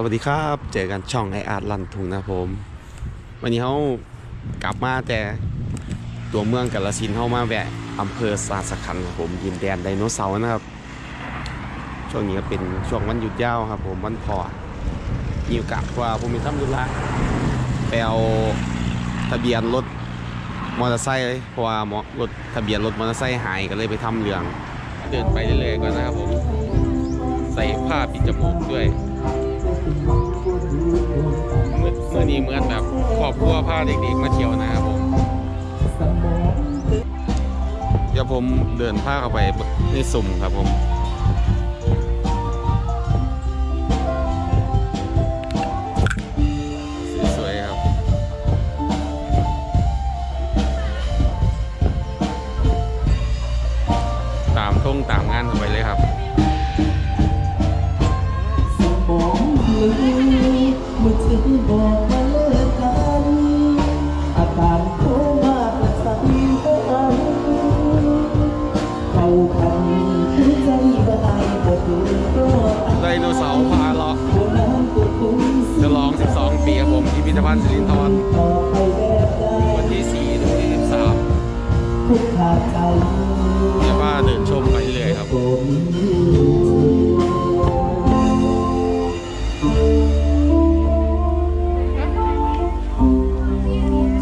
สวัสดีครับ เจอกันช่องไออาร์ตลันทุงนะผม วันนี้เขากลับมาแต่ตัวเมืองกาลสินเขามาแวะอำเภอสาสขันครับผมยินแดนไดโนเสาร์นะครับ ช่วงนี้ก็เป็นช่วงวันหยุดยาวครับผมวันพอมีโอกาสว่าผมมีทำธุระไปเอาทะเบียนรถมอเตอร์ไซค์เลยเพราะว่ารถทะเบียนรถมอเตอร์ไซค์หายก็เลยไปทำเรื่อง เดินไปเรื่อยๆก่อนนะครับผม ใส่ผ้าปิดจมูกด้วย เมื่อเมื่อนี้เหมือนแบบครอบครัวพาเด็กๆมาเที่ยวนะครับผมเดี๋ยวผมเดินผ้าเข้าไปในสุ่มครับผม ครับผมที่พิพิธภัณฑ์สิรินธรตอไปแบบใดวันที่4ถึงที่13ทุกขาดใจเดี๋ยวว่าเดินชมไปเรื่อยครับโกน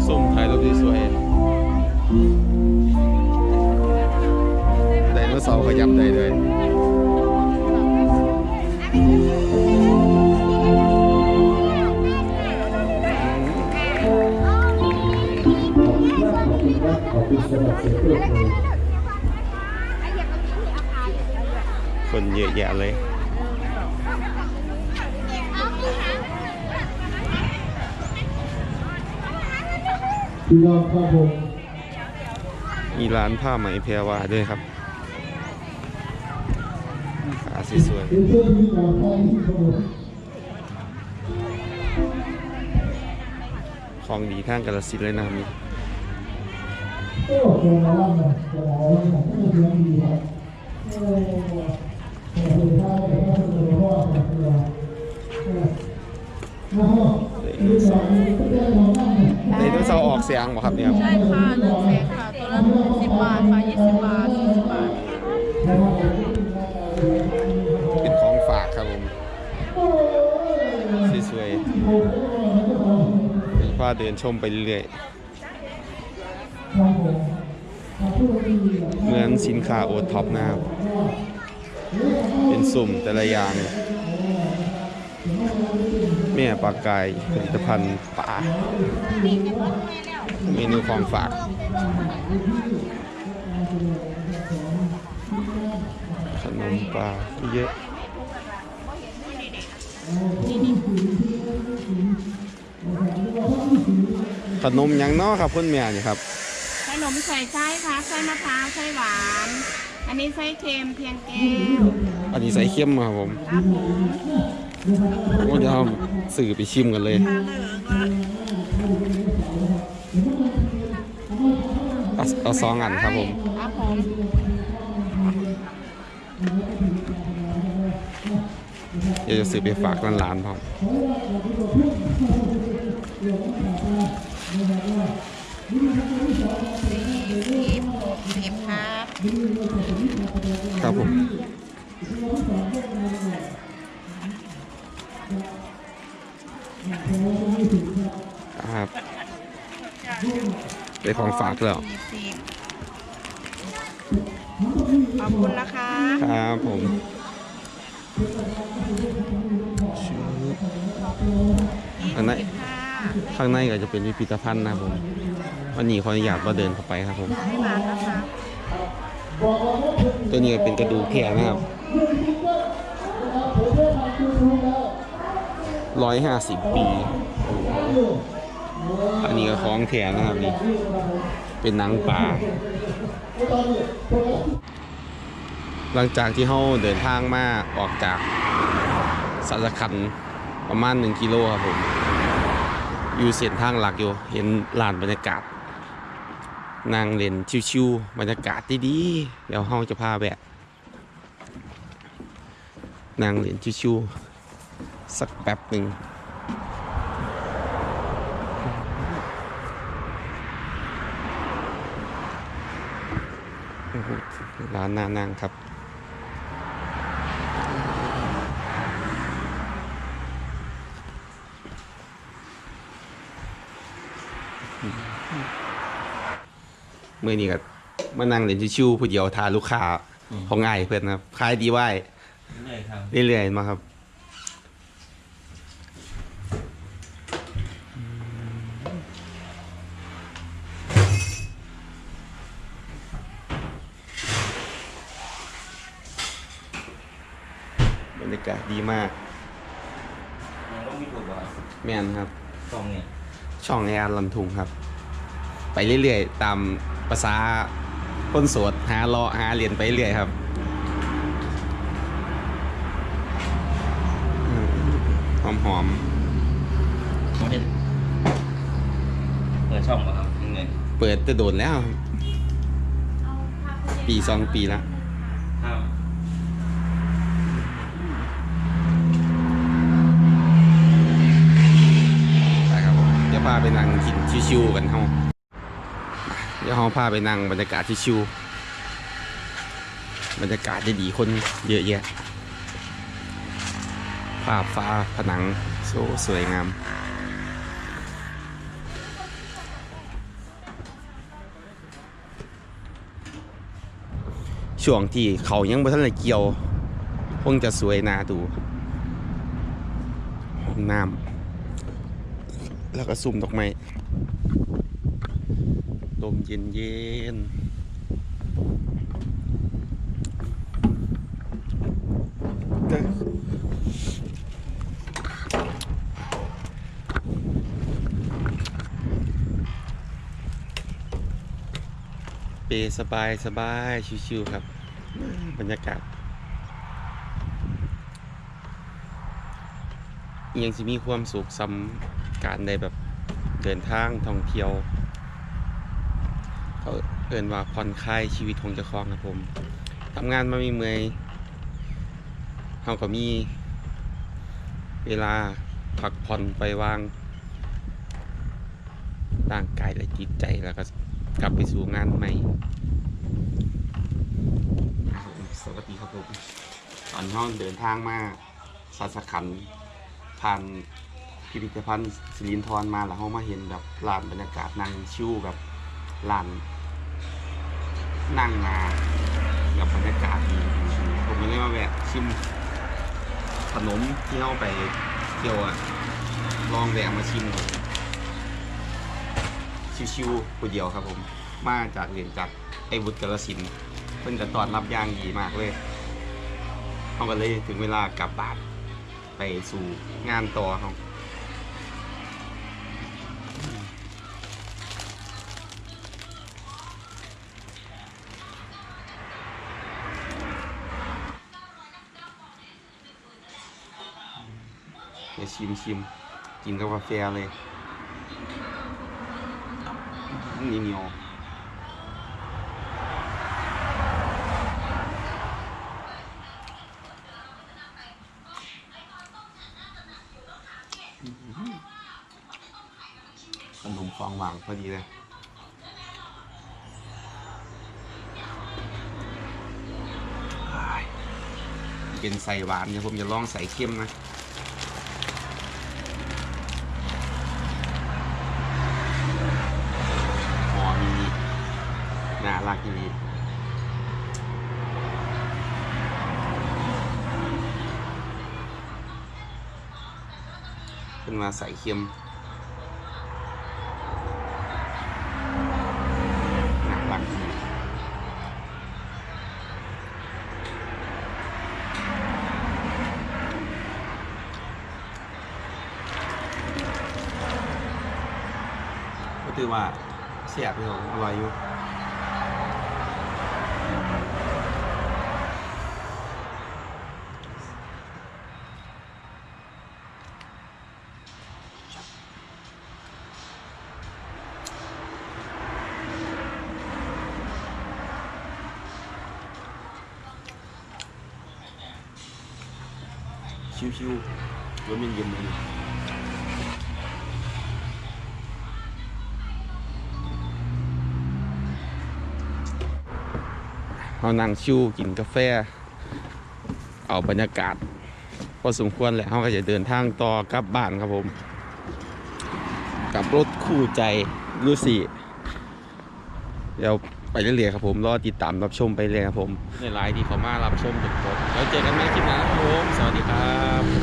ซุ่มถ่ายรูปสวยๆไดโนเสาร์ขยับได้เลย สำหรับเสียงปรบมือคนเยอะแยะเลยพี่น้องครับผมมีร้านผ้าไหมเพรวาด้วยครับขาสวยเป็นเพื่อนที่เราไปที่ครับผมๆของดีทางกาลสินธุ์เลยนะครับนี่ โอ้เจอมาแล้วนะเจอมาแล้วนะที่เรียนดีครับโอ้เออถ้าได้ก็คือว่าแบบเรืออนะฮะดูสายก็ได้มองนั่งไดโนเสาร์ออกเสียงบ่ครับเนี่ยใช่ค่ะเลือกเซ็กค่ะตัวละสิบบาทค่ะยี่สิบบาทสี่สิบบาทเป็นของฝากครับผมสวยๆเป็นผ้าเดินชมไปเรื่อยๆ เหมือนสินค้าโอท็อปนะครับ เป็นสุ่มแต่ละอย่างแม่ปลากายผลิตภัณฑ์ป่าเมนูของฝากขนมปลาเยอะขนมยังนาะครับคุณแม่นี่ครับ นมใส่ไส้ค่ะไส้มะพร้าวไส้หวาน อันนี้ไส้เค็มเพียงแก้วอันนี้ใส่เค็มครับผมครับผมก็จะเอาสื่อไปชิมกันเลย เอาเอาสองอันครับผม ครับผมเดี๋ยวจะซื้อไปฝากร้านๆพร้อมสิบ ครับครับผมครับได้ของฝากแล้วยี่สิบขอบคุณนะคะ ครับผมข้างในค่ะข้างในก็จะเป็นพิพิธภัณฑ์นะครับผม วันนี้ขออนุญาตมาเดินเข้าไปครับผม ตัวนี้เป็นกระดูกแพะนะครับร้อยห้าสิบปี อันนี้ก็ของแถนะครับนี่ เป็นหนังปลา หลังจากที่เขาเดินทางมาออกจากสัจคันประมาณ1กิโลครับผม อยู่เส้นทางหลักอยู่ เห็นลานบรรยากาศ นั่งเล่นชิวๆบรรยากาศดีๆเดี๋ยวเฮาจะพาแวะนั่งเล่นชิวๆสักแป๊บหนึ่งร้านนานั่งครับเมื่ อนี้ก็มานั่งเล่นชิวๆผู้เดียวทาลูกค้าของง่ายเพื่อนครับขายดีไหวเรื่อยๆครับเรื่อยๆมาครับบรรยากาศดีมากยังต้องมีถูกว่าแม่นครับกล่องเนี่ยช่องแอร์ลันทุงครับ ไปเรื่อยๆ ตาม ภาษาคนโสดหาเลาะหาเรียนไปเรื่อยครับหอมหอมไม่ได้เปิดช่องป่ะครับยังไงๆเปิดจะโดนแล้ว ปีสองปีแล้วครับไปครับผมเดี๋ยวพาไปนั่งกินชิวๆกันเฮาเดี๋ยวเฮาพาไปนั่งบรรยากาศที่ชิวบรรยากาศดีๆคนเยอะแยะ ภาพฟ้าผนังโซสวยงาม ช่วงที่เขายังบ่ทันได้เกี่ยวคงจะสวยนาดูห้องน้ำแล้วก็ซุ่มดอกไม้ เย็นเย็นๆเด้อเปสบายสบายชิวๆครับ บรรยากาศยังจะมีความสุขสำการได้แบบเดินทางท่องเที่ยว เขาเอินว่าผ่อนคลายชีวิตของเจ้าของครับผมทำงานมามีเมื่อยเขาก็มี เวลาพักผ่อนไปวางร่างกายและจิตใจแล้วก็กลับไปสู่งานใหม่สวัสดีครับผมตอนห้องเดินทางมาสัสขันผ่านพิพิธภัณฑ์สิรินทรมาแล้วเขามาเห็นแบบลานบรรยากาศนั่งชิวแบบลาน นั่งนากับบรรยากาศดีผมก็เลยมาแวะชิมขนมที่เขาไปเที่ยวอะลองแวะมาชิมก่อนชิวๆคนเดียวครับผม มาจากเรียนจากไอ้วุฒิกาลสินเพิ่นจะตอนรับย่างดีมากเลยเขาก็เลยถึงเวลากลับบ้านไปสู่งานต่อครับ ชิมชิมกินกับกาแฟเลยนี่เหนียวขนมฟองหวางพอดีเลยเป็นใส่หวานเดี๋ยผมจะลองใส่เค็มนะ หอมี ทีขึ้นมาใส่เค็มน่ารักดีก็ถือว่าเสียบอยู่อร่อยอยู่ ชิวๆรถเย็นๆเลยเรานั่งชิวกินกาแฟ เอาบรรยากาศพอสมควรแล้วเราก็จะเดินทางต่อกลับบ้านครับผม กับรถคู่ใจลูซี่เดี๋ยว เรื่อยๆครับผมรอติดตามรับชมไปเลยครับผมในไลน์ที่เขามารับชมจนจบแล้วเจอกันใหม่คลิปหน้าครับผมสวัสดีครับ